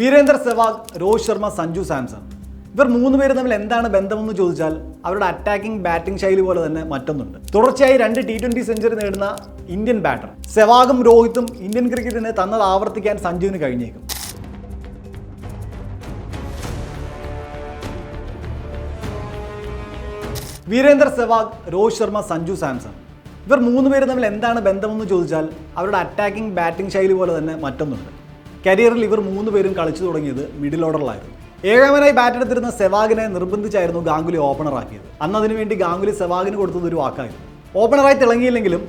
വീരേന്ദർ സെവാഗ് രോഹിത് ശർമ്മ സഞ്ജു സാംസൺ. ഇവർ മൂന്ന് പേര് തമ്മിൽ എന്താണ് ബന്ധമെന്ന് ചോദിച്ചാൽ അവരുടെ അറ്റാക്കിംഗ് ബാറ്റിംഗ് ശൈലി പോലെ തന്നെ മറ്റൊന്നുണ്ട്. തുടർച്ചയായി രണ്ട് ടി ട്വന്റി സെഞ്ചുറി നേടുന്ന ഇന്ത്യൻ ബാറ്റർ സെവാഗും രോഹിത്തും ഇന്ത്യൻ ക്രിക്കറ്റിന് തന്നത് ആവർത്തിക്കാൻ സഞ്ജുവിന് കഴിഞ്ഞേക്കും. വീരേന്ദർ സെവാഗ് രോഹിത് ശർമ്മ സഞ്ജു സാംസൺ. ഇവർ മൂന്ന് പേര് തമ്മിൽ എന്താണ് ബന്ധമെന്ന് ചോദിച്ചാൽ അവരുടെ അറ്റാക്കിംഗ് ബാറ്റിംഗ് ശൈലി പോലെ തന്നെ മറ്റൊന്നുണ്ട്. കരിയറിൽ ഇവർ മൂന്ന് പേരും കളിച്ചു തുടങ്ങിയത് മിഡിൽ ഓർഡറിലായിരുന്നു ഏഴാമനായി ബാറ്റ് എടുത്തിരുന്ന സെവാഗിനെ നിർബന്ധിച്ചായിരുന്നു ഗാംഗുലി ഓപ്പണറാക്കിയത് അന്ന് അതിനുവേണ്ടി ഗാംഗുലി സെവാഗിന് കൊടുത്തത് ഒരു വാക്കായിരുന്നു. ഓപ്പണറായി തിളങ്ങിയില്ലെങ്കിലും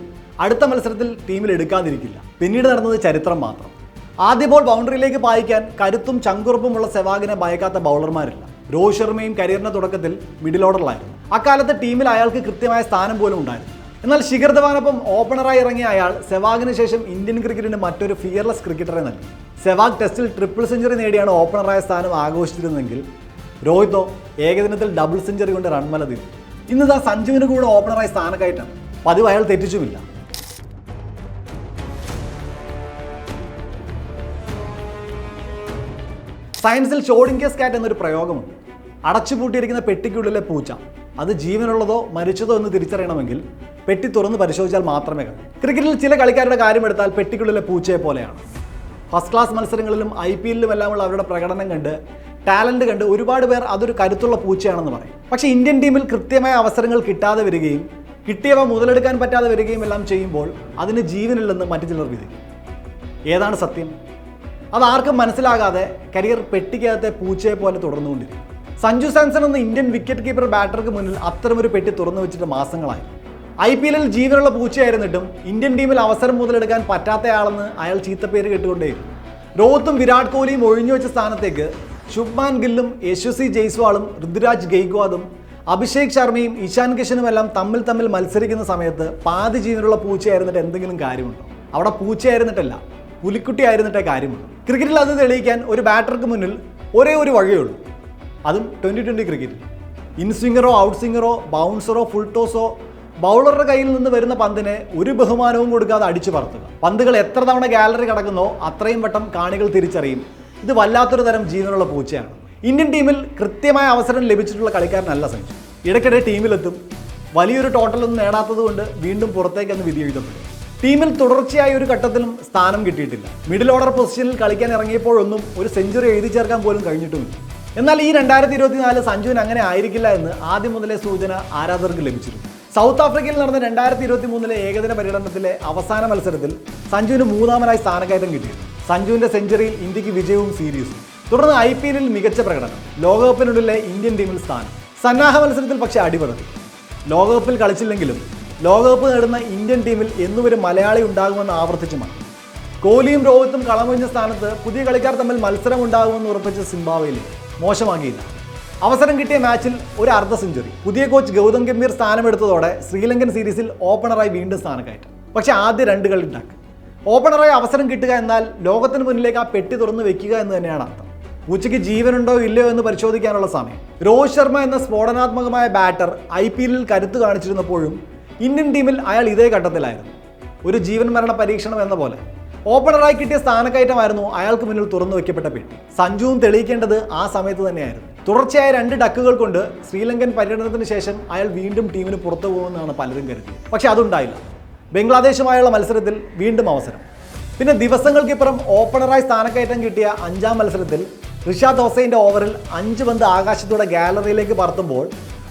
അടുത്ത മത്സരത്തിൽ ടീമിൽ എടുക്കാതിരിക്കില്ല. പിന്നീട് നടന്നത് ചരിത്രം മാത്രം. ആദ്യ ബോൾ ബൗണ്ടറിയിലേക്ക് പായിക്കാൻ കരുത്തും ചങ്കുറപ്പുമുള്ള സെവാഗിനെ ഭയക്കാത്ത ബൗളർമാരില്ല രോഹിത് ശർമ്മയും കരിയറിന്റെ തുടക്കത്തിൽ മിഡിൽ ഓർഡറിലായിരുന്നു അക്കാലത്ത് ടീമിൽ അയാൾക്ക് കൃത്യമായ സ്ഥാനം പോലും ഉണ്ടായിരുന്നു. എന്നാൽ ശിഖർ ധവാനൊപ്പം ഓപ്പണറായി ഇറങ്ങിയ അയാൾ സെവാഗിന് ശേഷം ഇന്ത്യൻ ക്രിക്കറ്റിന് മറ്റൊരു ഫിയർലെസ് ക്രിക്കറ്ററെ നൽകി. സെവാഗ് ടെസ്റ്റിൽ ട്രിപ്പിൾ സെഞ്ചുറി നേടിയാണ് ഓപ്പണറായ സ്ഥാനം ആഘോഷിച്ചിരുന്നെങ്കിൽ രോഹിതോ ഏകദിനത്തിൽ ഡബിൾ സെഞ്ചുറി കൊണ്ട് റൺമല തീർന്നു ഇന്ന് സഞ്ജുവിന് കൂടെ ഓപ്പണറായി സ്ഥാനക്കായിട്ടാണ് പതിവ് അയാൾ തെറ്റിച്ചുമില്ല. സയൻസിൽ ഷോഡിങ്കസ് കാറ്റ് എന്നൊരു പ്രയോഗമുണ്ട്. അടച്ചുപൂട്ടിയിരിക്കുന്ന പെട്ടിക്കുള്ളിലെ പൂച്ച. അത് ജീവനുള്ളതോ മരിച്ചതോ എന്ന് തിരിച്ചറിയണമെങ്കിൽ പെട്ടി തുറന്ന് പരിശോധിച്ചാൽ മാത്രമേ കണ്ടു. ക്രിക്കറ്റിൽ ചില കളിക്കാരുടെ കാര്യമെടുത്താൽ പെട്ടിക്കുള്ളിലെ പൂച്ചയെ പോലെയാണ്. ഫസ്റ്റ് ക്ലാസ് മത്സരങ്ങളിലും ഐ പി എല്ലിലും എല്ലാമുള്ള അവരുടെ പ്രകടനം കണ്ട് ടാലന്റ് കണ്ട് ഒരുപാട് പേർ അതൊരു കരുത്തുള്ള പൂച്ചയാണെന്ന് പറയും. പക്ഷേ ഇന്ത്യൻ ടീമിൽ കൃത്യമായ അവസരങ്ങൾ കിട്ടാതെ വരികയും കിട്ടിയവ മുതലെടുക്കാൻ പറ്റാതെ വരികയും എല്ലാം ചെയ്യുമ്പോൾ അതിന് ജീവനില്ലെന്ന് മറ്റു ചിലർ വിധിക്കും. ഏതാണ് സത്യം? അത് ആർക്കും മനസ്സിലാകാതെ കരിയർ പെട്ടിക്കകത്തെ പൂച്ചയെ പോലെ തുടർന്നുകൊണ്ടിരിക്കും. സഞ്ജു സാംസൺ എന്ന ഇന്ത്യൻ വിക്കറ്റ് കീപ്പർ ബാറ്റർക്ക് മുന്നിൽ അത്തരമൊരു പെട്ടി തുറന്നു വെച്ചിട്ട് മാസങ്ങളായി. ഐ പി എല്ലിൽ ജീവനുള്ള പൂച്ചയായിരുന്നിട്ടും ഇന്ത്യൻ ടീമിൽ അവസരം മുതലെടുക്കാൻ പറ്റാത്തയാളെന്ന് അയാൾ ചീത്തപ്പേര് കേട്ടുകൊണ്ടേയിരുന്നു. രോഹത്തും വിരാട് കോഹ്ലിയും ഒഴിഞ്ഞു വെച്ച സ്ഥാനത്തേക്ക് ശുഭ്മാൻ ഗില്ലും യശസ്വി ജയ്സ്വാളും ഋതുരാജ് ഗെയ്ക്വാദും അഭിഷേക് ശർമ്മയും ഇഷാൻ കിഷനും എല്ലാം തമ്മിൽ തമ്മിൽ മത്സരിക്കുന്ന സമയത്ത് പാതി ജീവനുള്ള പൂച്ചയായിരുന്നിട്ട് എന്തെങ്കിലും കാര്യമുണ്ടോ? അവിടെ പൂച്ചയായിരുന്നിട്ടല്ല പുലിക്കുട്ടി ആയിരുന്നിട്ടേ കാര്യമുള്ളൂ. ക്രിക്കറ്റിൽ അത് തെളിയിക്കാൻ ഒരു ബാറ്റർക്ക് മുന്നിൽ ഒരേ ഒരു വഴിയേ ഉള്ളൂ. അതും ട്വന്റി ട്വന്റി ക്രിക്കറ്റിൽ ഇൻ സ്വിംഗറോ ഔട്ട് സ്വിംഗറോ ബൗൺസറോ ഫുൾ ടോസോ ബൗളറുടെ കയ്യിൽ നിന്ന് വരുന്ന പന്തിനെ ഒരു ബഹുമാനവും കൊടുക്കാതെ അടിച്ചു പറത്തുക. പന്തുകൾ എത്ര തവണ ഗാലറി കടക്കുന്നോ അത്രയും വട്ടം കാണികൾ തിരിച്ചറിയും. ഇത് വല്ലാത്തൊരു തരം ജീവനുള്ള പൂച്ചയാണ്. ഇന്ത്യൻ ടീമിൽ കൃത്യമായ അവസരം ലഭിച്ചിട്ടുള്ള കളിക്കാരനല്ല സഞ്ജു ഇടയ്ക്കിടെ ടീമിലെത്തും. വലിയൊരു ടോട്ടലൊന്നും നേടാത്തത് കൊണ്ട് വീണ്ടും പുറത്തേക്കെന്ന് വിധി എഴുതപ്പെടും ടീമിൽ തുടർച്ചയായ ഒരു ഘട്ടത്തിലും സ്ഥാനം കിട്ടിയിട്ടില്ല. മിഡിൽ ഓർഡർ പൊസിഷനിൽ കളിക്കാൻ ഇറങ്ങിയപ്പോഴൊന്നും ഒരു സെഞ്ചുറി എഴുതി ചേർക്കാൻ പോലും കഴിഞ്ഞിട്ടുമില്ല. എന്നാൽ ഈ രണ്ടായിരത്തി ഇരുപത്തിനാല് സഞ്ജുവിന് അങ്ങനെ ആയിരിക്കില്ല എന്ന് ആദ്യം മുതലേ സൂചന ആരാധകർക്ക് ലഭിച്ചിരുന്നു. സൗത്ത് ആഫ്രിക്കയിൽ നടന്ന രണ്ടായിരത്തി ഇരുപത്തി മൂന്നിലെ ഏകദിന പര്യടനത്തിലെ അവസാന മത്സരത്തിൽ സഞ്ജുവിന് മൂന്നാമനായി സ്ഥാനക്കയറ്റം കിട്ടിയിരുന്നു സഞ്ജുവിന്റെ സെഞ്ചുറിയിൽ ഇന്ത്യയ്ക്ക് വിജയവും സീരീസും. തുടർന്ന് ഐ പി എല്ലിൽ മികച്ച പ്രകടനം. ലോകകപ്പിനുള്ളിലെ ഇന്ത്യൻ ടീമിൽ സ്ഥാനം. സന്നാഹ മത്സരത്തിൽ പക്ഷേ അടിപൊളി ലോകകപ്പിൽ കളിച്ചില്ലെങ്കിലും ലോകകപ്പ് നേടുന്ന ഇന്ത്യൻ ടീമിൽ എന്നും ഒരു മലയാളി ഉണ്ടാകുമെന്ന് ആവർത്തിച്ചു മാറി കോഹ്ലിയും രോഹിത്തും കളമൊഴിഞ്ഞ സ്ഥാനത്ത് പുതിയ കളിക്കാർ തമ്മിൽ മത്സരം ഉണ്ടാകുമെന്ന് ഉറപ്പിച്ച സിംബാബ്വേയിൽ മോശമാകിയില്ല. അവസരം കിട്ടിയ മാച്ചിൽ ഒരു അർദ്ധ സെഞ്ചുറി. പുതിയ കോച്ച് ഗൗതം ഗംഭീർ സ്ഥാനമെടുത്തതോടെ ശ്രീലങ്കൻ സീരീസിൽ ഓപ്പണറായി വീണ്ടും സ്ഥാനക്കയറ്റം. പക്ഷേ ആദ്യ രണ്ട് കളി ഉണ്ടാക്കുക ഓപ്പണറായി അവസരം കിട്ടുക എന്നാൽ ലോകത്തിന് മുന്നിലേക്ക് ആ പെട്ടി തുറന്ന് വെക്കുക എന്ന് തന്നെയാണ് അർത്ഥം. ഉച്ചയ്ക്ക് ജീവനുണ്ടോ ഇല്ലയോ എന്ന് പരിശോധിക്കാനുള്ള സമയം. രോഹിത് ശർമ്മ എന്ന സ്ഫോടനാത്മകമായ ബാറ്റർ ഐ പി എല്ലിൽ കരുത്ത് കാണിച്ചിരുന്നപ്പോഴും ഇന്ത്യൻ ടീമിൽ അയാൾ ഇതേ ഘട്ടത്തിലായിരുന്നു. ഒരു ജീവൻ മരണ പരീക്ഷണം എന്ന പോലെ. ഓപ്പണറായി കിട്ടിയ സ്ഥാനക്കയറ്റമായിരുന്നു അയാൾക്ക് മുന്നിൽ തുറന്നു വെക്കപ്പെട്ട പെട്ടി. സഞ്ജുവും തെളിയിക്കേണ്ടത് ആ സമയത്ത് തന്നെയായിരുന്നു. തുടർച്ചയായ രണ്ട് ഡക്കുകൾ കൊണ്ട് ശ്രീലങ്കൻ പര്യടനത്തിന് ശേഷം അയാൾ വീണ്ടും ടീമിന് പുറത്തു പോകുമെന്നാണ് പലരും കരുതിയത്. പക്ഷെ അതുണ്ടായില്ല. ബംഗ്ലാദേശുമായുള്ള മത്സരത്തിൽ വീണ്ടും അവസരം. പിന്നെ ദിവസങ്ങൾക്കിപ്പുറം ഓപ്പണറായി സ്ഥാനക്കയറ്റം കിട്ടിയ അഞ്ചാം മത്സരത്തിൽ ഋഷാദ് ഹൊസൈന്റെ ഓവറിൽ അഞ്ച് പന്ത് ആകാശത്തൂടെ ഗാലറിയിലേക്ക് പറത്തുമ്പോൾ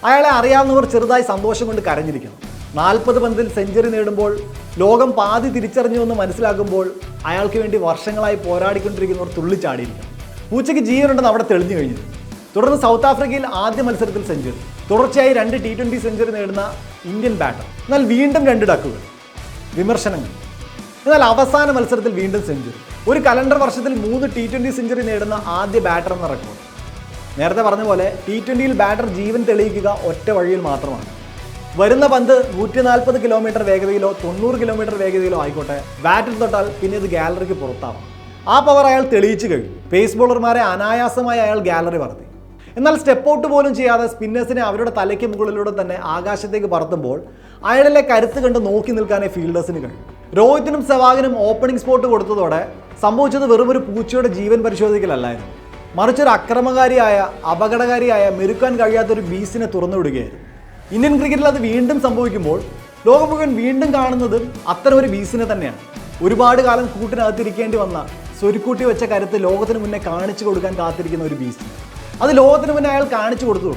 അയാളെ അറിയാവുന്നവർ ചെറുതായി സന്തോഷം കൊണ്ട് കരഞ്ഞിരിക്കുന്നു. നാൽപ്പത് പന്തിൽ സെഞ്ചുറി നേടുമ്പോൾ ലോകം പാതി തിരിച്ചറിഞ്ഞു എന്ന് മനസ്സിലാക്കുമ്പോൾ അയാൾക്ക് വേണ്ടി വർഷങ്ങളായി പോരാടിക്കൊണ്ടിരിക്കുന്നവർ തുള്ളിച്ചാടിയിരിക്കും. പൂച്ചയ്ക്ക് ജീവനുണ്ടെന്ന് അവിടെ തെളിഞ്ഞു കഴിഞ്ഞു. തുടർന്ന് സൗത്ത് ആഫ്രിക്കയിൽ ആദ്യ മത്സരത്തിൽ സെഞ്ചുറി. തുടർച്ചയായി രണ്ട് ടി ട്വന്റി സെഞ്ചുറി നേടുന്ന ഇന്ത്യൻ ബാറ്റർ. എന്നാൽ വീണ്ടും രണ്ട് ഡക്കുകൾ. വിമർശനങ്ങൾ. എന്നാൽ അവസാന മത്സരത്തിൽ വീണ്ടും സെഞ്ചുറി. ഒരു കലണ്ടർ വർഷത്തിൽ മൂന്ന് ടി ട്വന്റി സെഞ്ചുറി നേടുന്ന ആദ്യ ബാറ്റർ എന്ന റെക്കോർഡ് നേരത്തെ പറഞ്ഞ പോലെ ടി ട്വന്റിയിൽ ബാറ്റർ ജീവൻ തെളിയിക്കുക ഒറ്റ വഴിയിൽ മാത്രമാണ്. വരുന്ന പന്ത് നൂറ്റി നാൽപ്പത് കിലോമീറ്റർ വേഗതയിലോ തൊണ്ണൂറ് കിലോമീറ്റർ വേഗതയിലോ ആയിക്കോട്ടെ. ബാറ്റിൽ തൊട്ടാൽ പിന്നെ ഇത് ഗാലറിക്ക് പുറത്താവാം. ആ പവർ അയാൾ തെളിയിച്ചു കഴിഞ്ഞു. പേസ് ബോളർമാരെ അനായാസമായി അയാൾ ഗാലറി പറത്തി എന്നാൽ സ്റ്റെപ്പ് ഔട്ട് പോലും ചെയ്യാതെ സ്പിന്നേഴ്സിനെ അവരുടെ തലയ്ക്ക് മുകളിലൂടെ തന്നെ ആകാശത്തേക്ക് പറത്തുമ്പോൾ അയാളിലെ കരുത്ത് കണ്ട് നോക്കി നിൽക്കാനേ ഫീൽഡേഴ്സിന് കഴിയും. രോഹിത്തിനും സെവാഗിനും ഓപ്പണിംഗ് സ്പോട്ട് കൊടുത്തതോടെ സംഭവിച്ചത് വെറും ഒരു പൂച്ചയുടെ ജീവൻ പരിശോധിക്കലല്ലായിരുന്നു. മറിച്ചൊരു അക്രമകാരിയായ അപകടകാരിയായ മെരുക്കാൻ കഴിയാത്തൊരു ബീസിനെ തുറന്നുവിടുകയായിരുന്നു ഇന്ത്യൻ ക്രിക്കറ്റിൽ അത് വീണ്ടും സംഭവിക്കുമ്പോൾ ലോകം മുഴുവൻ വീണ്ടും കാണുന്നത് അത്തരം ഒരു ബീസിനെ തന്നെയാണ്. ഒരുപാട് കാലം കൂട്ടിനകത്തിരിക്കേണ്ടി വന്ന സ്വരുക്കൂട്ടി വെച്ച കരുത്ത് ലോകത്തിന് മുന്നേ കാണിച്ചു കൊടുക്കാൻ കാത്തിരിക്കുന്ന ഒരു ബീസ് അത് ലോകത്തിന് മുന്നേ അയാൾ കാണിച്ചു കൊടുത്തു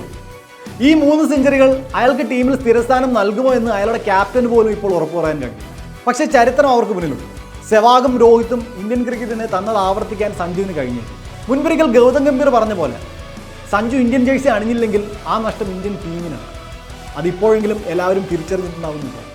ഈ മൂന്ന് സെഞ്ചുറികൾ അയാൾക്ക് ടീമിൽ സ്ഥിരസ്ഥാനം നൽകുമോ എന്ന് അയാളുടെ ക്യാപ്റ്റൻ പോലും ഇപ്പോൾ ഉറപ്പു പറയാൻ കഴിയും പക്ഷേ ചരിത്രം അവർക്ക് മുന്നിലുണ്ട്. സെവാഗും രോഹിത്തും ഇന്ത്യൻ ക്രിക്കറ്റിനെ തന്നത് ആവർത്തിക്കാൻ സഞ്ജുവിന് കഴിഞ്ഞു. മുൻപൊരിക്കൽ ഗൗതം ഗംഭീർ പറഞ്ഞ പോലെ സഞ്ജു ഇന്ത്യൻ ജേഴ്സി അണിഞ്ഞില്ലെങ്കിൽ ആ നഷ്ടം ഇന്ത്യൻ ടീമിനാണ് അതിപ്പോഴെങ്കിലും എല്ലാവരും തിരിച്ചറിഞ്ഞിട്ടുണ്ടാവുന്നില്ല